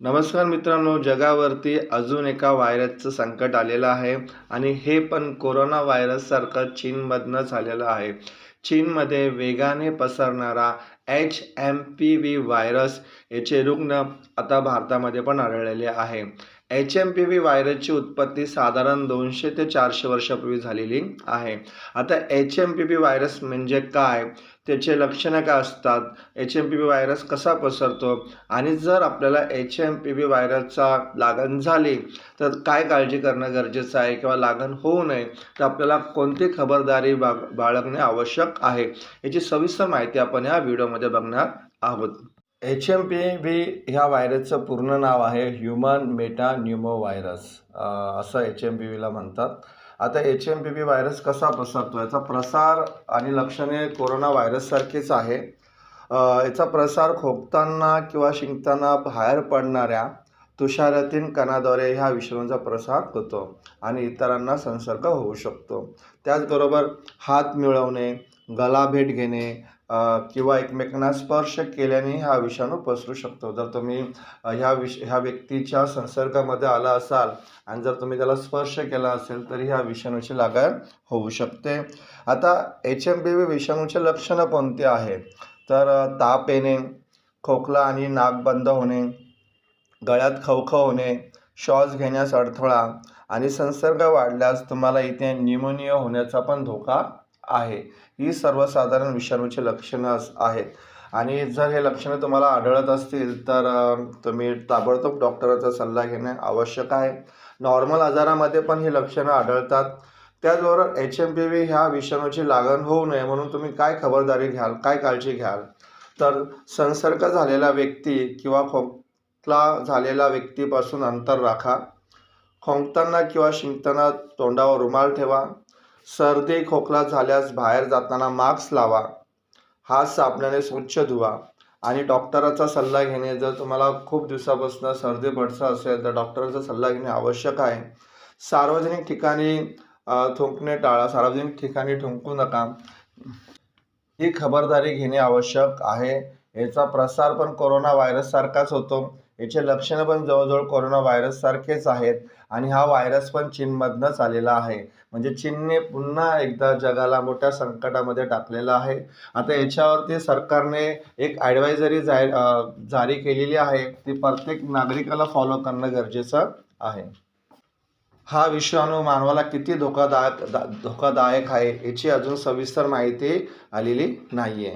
नमस्कार मित्रांनो जगावरती अजून एका व्हायरसचं संकट आलेलं आहे आणि हे पण कोरोना व्हायरससारखं चीनमधनं झालेलं आहे. चीनमध्ये वेगाने पसरणारा H M P V virus याचे रुग्ण आता भारतामध्ये पण आढळलेले आहे. एच एम पी व्ही व्हायरसची उत्पत्ती साधारण दोनशे ते चारशे वर्षापूर्वी झालेली आहे. आता H M P V virus म्हणजे काय? त्याचे लक्षणं काय असतात? H M P V virus कसा पसरतो? आणि जर आपल्याला एच एम पी व्ही व्हायरसचा लागण झाली तर काय काळजी करणं गरजेचं आहे किंवा लागण होऊ नये तर आपल्याला कोणती खबरदारी बाग बाळगणे आवश्यक आहे? याची सविस्तर माहिती आपण या व्हिडिओमध्ये बघणार आहोत. एच एम पी व्ही ह्या व्हायरसचं पूर्ण नाव आहे ह्युमन मेटा न्यूमो व्हायरस असं एच एम पी व्हीला म्हणतात. आता H M P V virus कसा पसरतो? याचा प्रसार आणि लक्षणे कोरोना व्हायरससारखीच आहे. याचा प्रसार खोकताना किंवा शिंकताना बाहेर पडणाऱ्या तुषारातीन कणाद्वारे ह्या विषाणूचा प्रसार होतो आणि इतरांना संसर्ग होऊ शकतो. त्याचबरोबर हात मिळवणे गला भेट घेणे किंवा एकमेकांना स्पर्श केल्याने हा विषाणू पसरू शकतो. जर तुम्ही ह्या विष ह्या व्यक्तीच्या संसर्गामध्ये आला असाल आणि जर तुम्ही त्याला स्पर्श केला असेल तरी ह्या विषाणूची लागण होऊ शकते. आता एच एम बी व्ही विषाणूचे लक्षणं कोणती आहे तर ताप येणे खोकला आणि नाक बंद होणे गळ्यात खवखव होणे श्वास घेण्यास अडथळा आणि संसर्ग वाढल्यास तुम्हाला इथे न्यूमोनिया होण्याचा पण धोका आहे. ही सर्वसाधारण विषाणूची लक्षणं आहेत. आणि जर हे लक्षणं तुम्हाला आढळत असतील तर तुम्ही ताबडतोब डॉक्टराचा सल्ला घेणे आवश्यक आहे. नॉर्मल आजारामध्ये पण ही लक्षणं आढळतात. त्याचबरोबर एच एम पी व्ही ह्या विषाणूची लागण होऊ नये म्हणून तुम्ही काय खबरदारी घ्याल काय काळजी घ्याल? तर संसर्ग झालेला व्यक्ती किंवा खोकला झालेला व्यक्तीपासून अंतर राखा. खोंकताना किंवा शिंकताना तोंडावर रुमाल ठेवा. सर्दी खोकला झाल्यास बाहेर जाताना मास्क लावा. हात साबणाने स्वच्छ धुवा. आणि डॉक्टराचा सल्ला घेणे जर तुम्हाला खूप दिवसापासून सर्दी पडसा असेल तर डॉक्टराचा सल्ला घेणे आवश्यक आहे. सार्वजनिक ठिकाणी थुंकणे टाळा. सार्वजनिक ठिकाणी थुंकू नका. ही खबरदारी घेणे आवश्यक आहे. याचा प्रसार पण कोरोना व्हायरससारखाच होतो. याचे लक्षणं पण जवळजवळ कोरोना व्हायरससारखेच आहेत आणि हा व्हायरस पण चीनमधनंच आलेला आहे. म्हणजे चीनने पुन्हा एकदा जगाला मोठ्या संकटामध्ये टाकलेलं आहे. आता याच्यावरती सरकारने एक ॲडवायझरी जाहीर जारी केलेली आहे. ती प्रत्येक नागरिकाला फॉलो करणं गरजेचं आहे. हा विषाणू मानवाला किती धोकादायक दा- धोकादायक आहे याची अजून सविस्तर माहिती आलेली नाही आहे